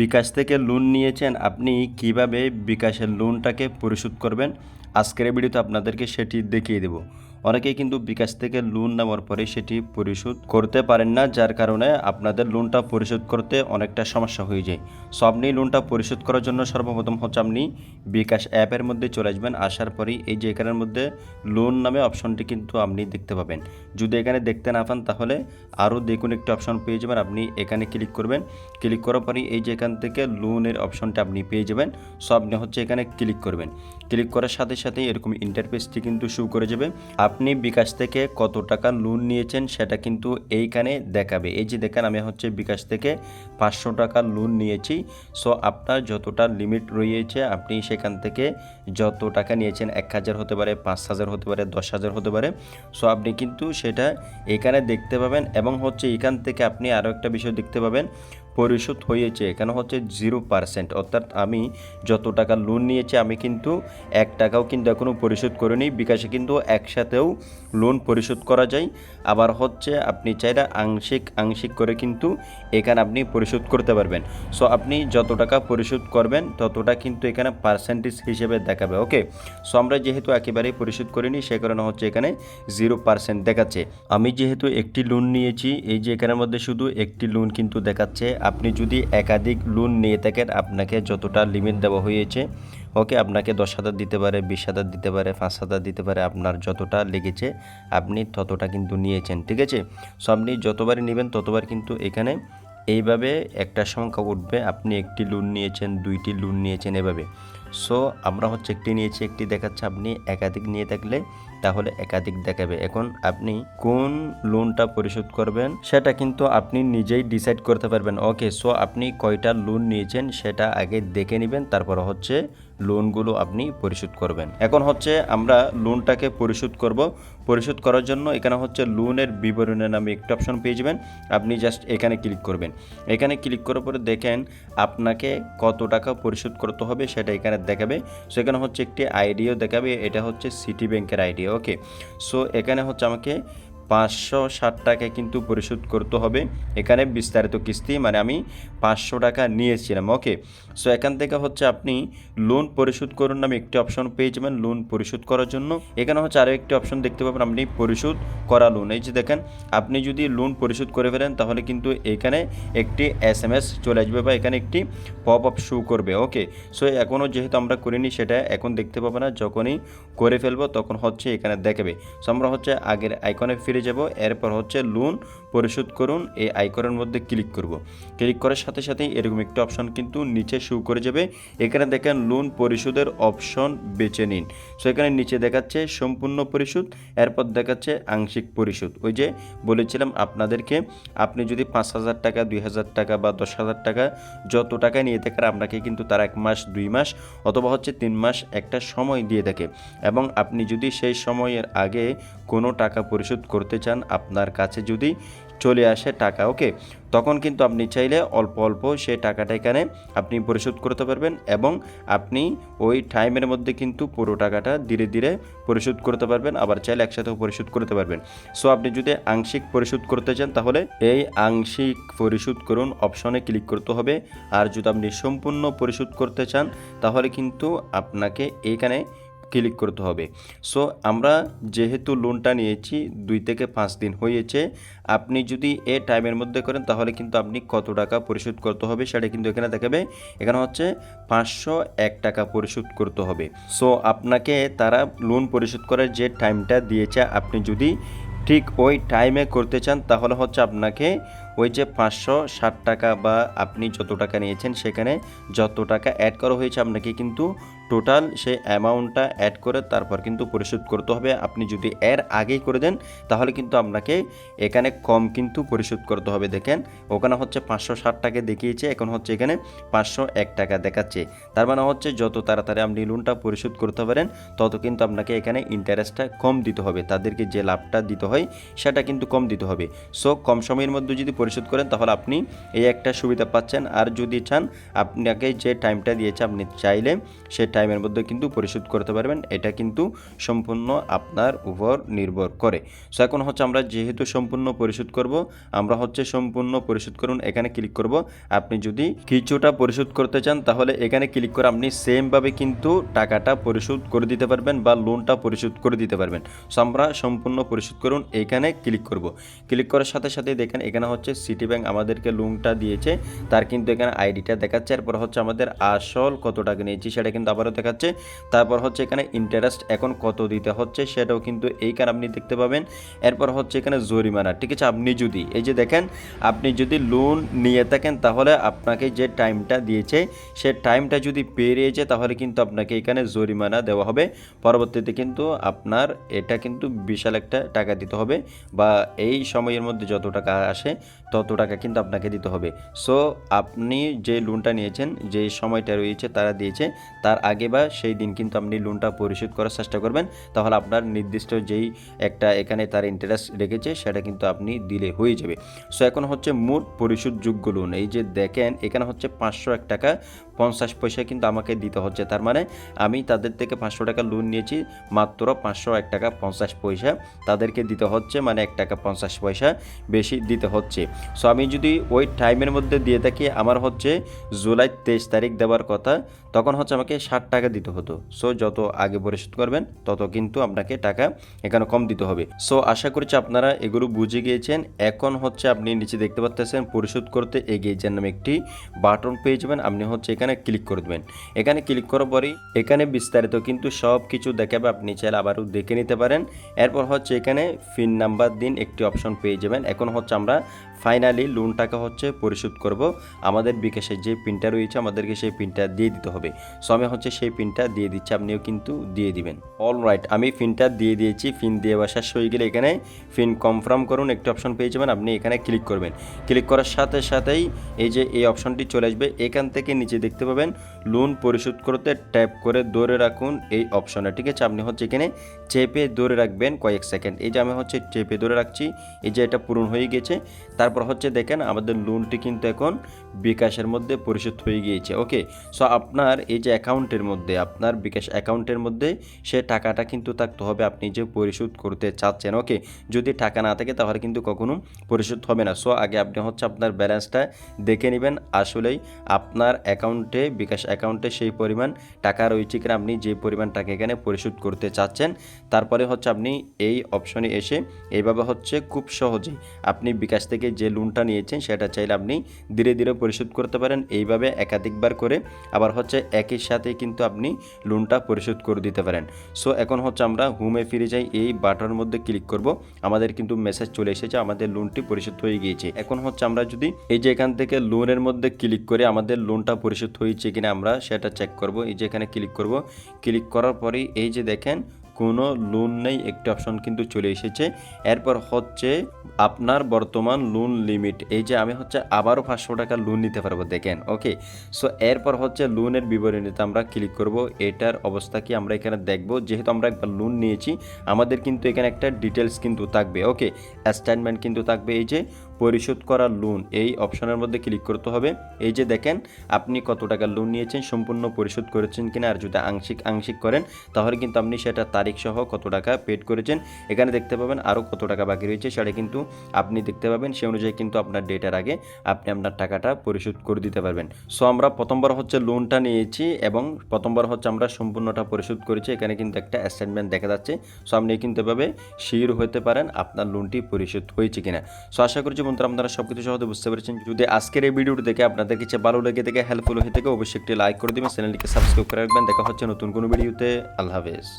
বিকাশ থেকে লোন নিয়েছেন, আপনি কীভাবে বিকাশের লোনটাকে পরিশোধ করবেন? আজকের ভিডিওতে আপনাদেরকে সেটি দেখিয়ে দেব। অনেকেই কিন্তু বিকাশ থেকে লোন নেওয়ার পরে সেটি পরিশোধ করতে পারেন না, যার কারণে আপনাদের লোনটা পরিশোধ করতে অনেকটা সমস্যা হয়ে যায়। সো আপনি লোনটা পরিশোধ করার জন্য সর্বপ্রথম হচ্ছে আপনি বিকাশ অ্যাপের মধ্যে চলে আসবেন, আসার পরেই এই যে এখানের মধ্যে লোন নামে অপশনটি কিন্তু আপনি দেখতে পাবেন। যদি এখানে দেখতে না পান, তাহলে আরও দেখুন একটি অপশন পেয়ে যাবেন, আপনি এখানে ক্লিক করবেন। ক্লিক করার পরেই এই যে এখান থেকে লোনের অপশনটা আপনি পেয়ে যাবেন। সো আপনি হচ্ছে এখানে ক্লিক করবেন। ক্লিক করার সাথে সাথে এরকম ইন্টারফেসটি কিন্তু শু করে যাবে। আপনি বিকাশ থেকে কত টাকা লোন নিয়েছেন সেটা কিন্তু এইখানে দেখাবে। এই যে দেখেন, আমি হচ্ছে বিকাশ থেকে পাঁচশো টাকা লোন নিয়েছি। সো আপনার যতটা লিমিট রয়েছে, আপনি সেখান থেকে যত টাকা নিয়েছেন এক হাজার হতে পারে পাঁচ হাজার হতে পারে দশ হাজার হতে পারে। সো আপনি কিন্তু সেটা এখানে দেখতে পাবেন এবং হচ্ছে এখান থেকে আপনি আরও একটা বিষয় দেখতে পাবেন। পরিশোধ হয়েছে এখানে হচ্ছে জিরো পার্সেন্ট অর্থাৎ আমি যত টাকা লোন নিয়েছি, আমি কিন্তু এক টাকাও কিন্তু এখনও পরিশোধ করিনি। বিকাশে কিন্তু একসাথেও লোন পরিশোধ করা যায়। আবার হচ্ছে আপনি চাইলে আংশিক আংশিক করে কিন্তু এখানে আপনি পরিশোধ করতে পারবেন। সো আপনি যত টাকা পরিশোধ করবেন, ততটা কিন্তু এখানে পার্সেন্টেজ হিসেবে দেখাবে ওকে সো আমরা যেহেতু একেবারেই পরিশোধ করিনি, সে কারণে হচ্ছে এখানে জিরো পার্সেন্ট দেখাচ্ছে। আমি যেহেতু একটি লোন নিয়েছি, এই যে এখানের মধ্যে শুধু একটি লোন কিন্তু দেখাচ্ছে আপনি যদি একাধিক লোন নিয়ে থাকেন, আপনাকে যতটা লিমিট দেওয়া হয়েছে ওকে আপনাকে দশ হাজার দিতে পারে, বিশ হাজার দিতে পারে, পাঁচ হাজার দিতে পারে, আপনার যতটা লেগেছে, আপনি ততটা কিন্তু নিয়েছেন, ঠিক আছে? সো আপনি যতবারই নেবেন, ততবার কিন্তু এখানে এইভাবে একটা সংখ্যা উঠবে। আপনি একটি লোন নিয়েছেন, দুইটি লোন নিয়েছেন, এভাবে। সো আমরা হচ্ছে একটি নিয়েছি, একটি দেখাচ্ছে, আপনি একাধিক নিয়ে থাকলে তাহলে একাধিক দেখাবে। এখন আপনি কোন লোনটা পরিশোধ করবেন, সেটা কিন্তু আপনি নিজেই ডিসাইড করতে পারবেন। ওকে সো আপনি কয়টা লোন নিয়েছেন, সেটা আগে দেখে নেবেন, তারপর হচ্ছে লোনগুলো আপনি পরিশোধ করবেন। এখন হচ্ছে আমরা লোনটাকে পরিশোধ করব। পরিশোধ করার জন্য এখানে হচ্ছে লোনের বিবরণের নামে একটা অপশন পেয়ে যাবেন। আপনি জাস্ট এখানে ক্লিক করবেন। এখানে ক্লিক করার পরে দেখেন আপনাকে কত টাকা পরিশোধ করতে হবে সেটা এখানে দেখাবে। সো এখানে হচ্ছে একটি আইডিও দেখাবে। এটা হচ্ছে সিটি ব্যাংকের আইডি ওকে সো এখানে হচ্ছে আমাকে পাঁচশো ষাট টাকা কিন্তু পরিশোধ করতে হবে। এখানে বিস্তারিত কিস্তি মানে আমি পাঁচশো টাকা নিয়েছিলাম, ওকে? সো এখান থেকে হচ্ছে আপনি লোন পরিশোধ করুন নামে একটি অপশন পেয়ে যাবেন লোন পরিশোধ করার জন্য। এখানে হচ্ছে আরও একটি অপশন দেখতে পাবেন, আপনি পরিশোধ করা লোন এই যে দেখেন, আপনি যদি লোন পরিশোধ করে ফেলেন, তাহলে কিন্তু এখানে একটি এস এম এস চলে আসবে বা এখানে একটি পপ আপ শো করবে, ওকে? সো এখনও যেহেতু আমরা করিনি সেটা এখন দেখতে পাবো না, যখনই করে ফেলব তখন হচ্ছে এখানে দেখাবে। সো আমরা হচ্ছে আগের আইকনে ফিরে যাব। এরপর হচ্ছে লোন পরিশোধ করুন। এই আইকনের মধ্যে ক্লিক করব। ক্লিক করার সাথে সাথে এরকম একটি অপশন কিন্তু নিচে শো করে যাবে। এখানে দেখেন লোন পরিশোধের অপশন বেছে নিন। সো এখানে নিচে দেখাচ্ছে সম্পূর্ণ পরিশোধ, এরপর দেখাচ্ছে আংশিক পরিশোধ। ওই যে বলেছিলাম আপনাদেরকে, আপনি যদি পাঁচ হাজার টাকা, দুই হাজার টাকা বা দশ হাজার টাকা যত টাকা নিয়ে থাকেন, আপনাকে কিন্তু তার এক মাস, দুই মাস অথবা হচ্ছে তিন মাস একটা সময় দিয়ে থাকে। এবং আপনি যদি সেই সময়ের আগে কোনো টাকা পরিশোধ করতে চান, আপনার কাছে যদি চলে আসে টাকা, ওকে? তখন কিন্তু আপনি চাইলে অল্প অল্প সেই টাকাটা এখানে আপনি পরিশোধ করতে পারবেন এবং আপনি ওই টাইমের মধ্যে কিন্তু পুরো টাকাটা ধীরে ধীরে পরিশোধ করতে পারবেন, আবার চাইলে একসাথেও পরিশোধ করতে পারবেন। সো আপনি যদি আংশিক পরিশোধ করতে চান, তাহলে এই আংশিক পরিশোধ করুন অপশনে ক্লিক করতে হবে। আর যদি আপনি সম্পূর্ণ পরিশোধ করতে চান, তাহলে কিন্তু আপনাকে এইখানে ক্লিক করতে হবে। সো আমরা যেহেতু লোনটা নিয়েছি, দুই থেকে পাঁচ দিন হয়েছে, আপনি যদি এ টাইমের মধ্যে করেন, তাহলে কিন্তু আপনি কত টাকা পরিশোধ করতে হবে সেটা কিন্তু এখানে দেখাবে। এখানে হচ্ছে পাঁচশো এক টাকা পরিশোধ করতে হবে। সো আপনাকে তারা লোন পরিশোধ করার যে টাইমটা দিয়েছে, আপনি যদি ঠিক ওই টাইমে করতে চান, তাহলে হচ্ছে আপনাকে ওই যে পাঁচশো ষাট টাকা বা আপনি যত টাকা নিয়েছেন সেখানে যত টাকা অ্যাড করা হয়েছে আপনাকে কিন্তু টোটাল সেই অ্যামাউন্টটা অ্যাড করে তারপর কিন্তু পরিশোধ করতে হবে। আপনি যদি এর আগেই করে দেন, তাহলে কিন্তু আপনাকে এখানে কম কিন্তু পরিশোধ করতে হবে। দেখেন, ওখানে হচ্ছে পাঁচশো ষাট টাকা দেখিয়েছে, এখন হচ্ছে এখানে পাঁচশো এক টাকা দেখাচ্ছে। তার মানে হচ্ছে যত তাড়াতাড়ি আপনি লোনটা পরিশোধ করতে পারেন, তত কিন্তু আপনাকে এখানে ইন্টারেস্টটা কম দিতে হবে। তাদেরকে যে লাভটা দিতে হয়, সেটা কিন্তু কম দিতে হবে। সো কম সময়ের মধ্যে যদি পরিশোধ করেন, তাহলে আপনি এই একটা সুবিধা পাচ্ছেন। আর যদি চান, আপনাকে যে টাইমটা দিয়েছে, আপনি চাইলে সেই টাইমের মধ্যে কিন্তু পরিশোধ করতে পারবেন। এটা কিন্তু সম্পূর্ণ আপনার উপর নির্ভর করে। সো এখন হচ্ছে আমরা যেহেতু সম্পূর্ণ পরিশোধ করব, আমরা হচ্ছে সম্পূর্ণ পরিশোধ করুন, এখানে ক্লিক করব। আপনি যদি কিছুটা পরিশোধ করতে চান, তাহলে এখানে ক্লিক করে আপনি সেমভাবে কিন্তু টাকাটা পরিশোধ করে দিতে পারবেন বা লোনটা পরিশোধ করে দিতে পারবেন। সো আমরা সম্পূর্ণ পরিশোধ করুন, এখানে ক্লিক করব। ক্লিক করার সাথে সাথে দেখেন, এখানে হচ্ছে সিটি ব্যাংক আমাদেরকে লোনটা দিয়েছে, তার কিন্তু এখানে আইডিটা দেখাচ্ছে, এরপর হচ্ছে আমাদের আসল কত টাকা নিয়েছি সেটা কিন্তু আবারও দেখাচ্ছে, তারপর হচ্ছে এখানে ইন্টারেস্ট এখন কত দিতে হচ্ছে সেটাও কিন্তু এইখানে আপনি দেখতে পাবেন, এরপর হচ্ছে এখানে জরিমানা, ঠিক আছে? আপনি যদি, এই যে দেখেন, আপনি যদি লোন নিয়ে থাকেন তাহলে আপনাকে যে টাইমটা দিয়েছে, সে টাইমটা যদি পেরিয়েছে তাহলে কিন্তু আপনাকে এখানে জরিমানা দেওয়া হবে, পরবর্তীতে কিন্তু আপনার এটা কিন্তু বিশাল একটা টাকা দিতে হবে, বা এই সময়ের মধ্যে যত টাকা আসে তত টাকা কিন্তু আপনাকে দিতে হবে। সো আপনি যে লোনটা নিয়েছেন, যে সময়টা রয়েছে তারা দিয়েছে, তার আগে বা সেই দিন কিন্তু আপনি লোনটা পরিশোধ করার চেষ্টা করবেন। তাহলে আপনার নির্দিষ্ট যেই একটা এখানে তার ইন্টারেস্ট রেখেছে, সেটা কিন্তু আপনি দিলে হয়ে যাবে। সো এখন হচ্ছে মোট পরিশোধযোগ্য লোন এই যে দেখেন, এখানে হচ্ছে পাঁচশো এক টাকা পঞ্চাশ পয়সা কিন্তু আমাকে দিতে হচ্ছে। তার মানে আমি তাদের থেকে পাঁচশো টাকা লোন নিয়েছি, মাত্র পাঁচশো এক টাকা পঞ্চাশ পয়সা তাদেরকে দিতে হচ্ছে মানে এক টাকা পঞ্চাশ পয়সা বেশি দিতে হচ্ছে। সো আমি যদি ওই টাইমের মধ্যে দিয়ে থাকি, আমার হচ্ছে জুলাই তেইশ তারিখ দেওয়ার কথা, তখন হচ্ছে আমাকে ষাট টাকা দিতে হতো। সো যত আগে পরিশোধ করবেন, তত কিন্তু আপনাকে টাকা এখানে কম দিতে হবে। সো আশা করছি আপনারা এগুলো বুঝে গিয়েছেন। এখন হচ্ছে আপনি নিচে দেখতে পাচ্ছেন পরিশোধ করতে এগিয়ে যান নামে একটি বাটন পেয়ে যাবেন। আপনি হচ্ছে এখানে ক্লিক করে দেবেন। এখানে ক্লিক করার পরেই এখানে বিস্তারিত কিন্তু সব কিছু দেখাবে। আপনি চাইলে আবারও দেখে নিতে পারেন। এরপর হচ্ছে এখানে ফিন নাম্বার দিন, একটি অপশন পেয়ে যাবেন। এখন হচ্ছে আমরা ফাইনালি লোনটাকে হচ্ছে পরিশোধ করব। আমাদের বিকাশের যে পিনটা রয়েছে, আমাদেরকে সেই পিনটা দিয়ে দিতে হবে। সো আমি হচ্ছে সেই পিনটা দিয়ে দিচ্ছি, আপনিও কিন্তু দিয়ে দিবেন। অল রাইট আমি পিনটা দিয়ে দিয়েছি। পিন দিয়ে শেষ হয়ে গেলে এখানে পিন কনফার্ম করুন, একটি অপশন পেয়ে যাবেন, আপনি এখানে ক্লিক করবেন। ক্লিক করার সাথে সাথেই এই যে এই অপশনটি চলে আসবে। এখান থেকে নিচে দেখতে পাবেন লোন পরিশোধ করতে ট্যাপ করে ধরে রাখুন এই অপশনে ঠিক আছে? আপনি হচ্ছে এখানে চেপে ধরে রাখবেন কয়েক সেকেন্ড এই যে আমি হচ্ছে চেপে ধরে রাখছি, এই যে এটা পূরণ হয়ে গেছে। তারপর হচ্ছে দেখেন আমাদের লোনটি কিন্তু এখন বিকাশের মধ্যে পরিশোধ হয়ে গিয়েছে ওকে সো আপনার এই যে অ্যাকাউন্টের মধ্যে, আপনার বিকাশ অ্যাকাউন্টের মধ্যে সে টাকাটা কিন্তু থাকতে হবে, আপনি যে পরিশোধ করতে চাচ্ছেন ওকে যদি টাকা না থাকে তাহলে কিন্তু কখনো পরিশোধ হবে না। সো আগে আপনি হচ্ছে আপনার ব্যালেন্সটা দেখে নেবেন, আসলেই আপনার অ্যাকাউন্টে, বিকাশ অ্যাকাউন্টে সেই পরিমাণ টাকা রয়েছে কিনা, আপনি যে পরিমাণ টাকা এখানে পরিশোধ করতে চাচ্ছেন, তারপরে হচ্ছে আপনি এই অপশনে এসে এইভাবে হচ্ছে খুব সহজেই আপনি বিকাশ থেকে যে লোনটা নিয়েছেন, সেটা চাইলে আপনি ধীরে ধীরে পরিশোধ করতে পারেন। এইভাবে একাধিকবার করে আবার হচ্ছে একই সাথে কিন্তু আপনি লোনটা পরিশোধ করে দিতে পারেন। সো এখন হচ্ছে আমরা হোমে ফিরে যাই, এই বাটনের মধ্যে ক্লিক করব। আমাদের কিন্তু মেসেজ চলে এসেছে, আমাদের লোনটি পরিশোধ হয়ে গিয়েছে। এখন হচ্ছে আমরা যদি এই যে এখান থেকে লোনের মধ্যে ক্লিক করে আমাদের লোনটা পরিশোধ হয়েছে কিনা আমরা সেটা চেক করব। এই যে এখানে ক্লিক করব ক্লিক করার পরেই এই যে দেখেন কোনো লোন নেই, একটি অপশন কিন্তু চলে এসেছে। এরপর হচ্ছে আপনার বর্তমান লোন লিমিট এই যে আমি হচ্ছে আবারও পাঁচশো টাকা লোন নিতে পারব, দেখেন ওকে সো এরপর হচ্ছে লোনের বিবরণীতে আমরা ক্লিক করব, এটার অবস্থা কি আমরা এখানে দেখব, যেহেতু আমরা একবার লোন নিয়েছি, আমাদের কিন্তু এখানে একটা ডিটেলস কিন্তু থাকবে ওকে স্টেটমেন্ট কিন্তু থাকবে, এই যে পরিশোধ করা লোন এই অপশনের মধ্যে ক্লিক করতে হবে। এই যে দেখেন, আপনি কত টাকা লোন নিয়েছেন, সম্পূর্ণ পরিশোধ করেছেন কিনা, আর যদি আংশিক আংশিক করেন, তাহলে কিন্তু আপনি সেটা তারিখ সহ কত টাকা পেড করেছেন। এখানে দেখতে পাবেন আরও কত টাকা বাকি রয়েছে, সেটা কিন্তু আপনি দেখতে পাবেন। সে অনুযায়ী কিন্তু আপনার ডেটার আগে আপনি আপনার টাকাটা পরিশোধ করে দিতে পারবেন। সো আমরা প্রথমবার হচ্ছে লোনটা নিয়েছি এবং প্রথমবার হচ্ছে আমরা সম্পূর্ণটা পরিশোধ করেছি। এখানে কিন্তু একটা অ্যাসাইনমেন্ট দেখা যাচ্ছে। সো আপনি কিন্তু এভাবে শিওর হতে পারেন আপনার লোনটি পরিশোধ হয়েছে কিনা। সো আশা করছি বন্ধুরা, আপনারা সব কিছু সহজে বুঝতে পেরেছেন। যদি আজকের এই ভিডিওটি দেখে আপনাদের কিছু ভালো লেগে থেকে হেল্পফুল হয়ে থেকে, অবশ্যই একটি লাইক করে দেবেন। চ্যানেলটিকে সাবস্ক্রাইব করে রাখবেন। দেখা হচ্ছে নতুন কোনো ভিডিওতে। আল্লাহ হাফেজ।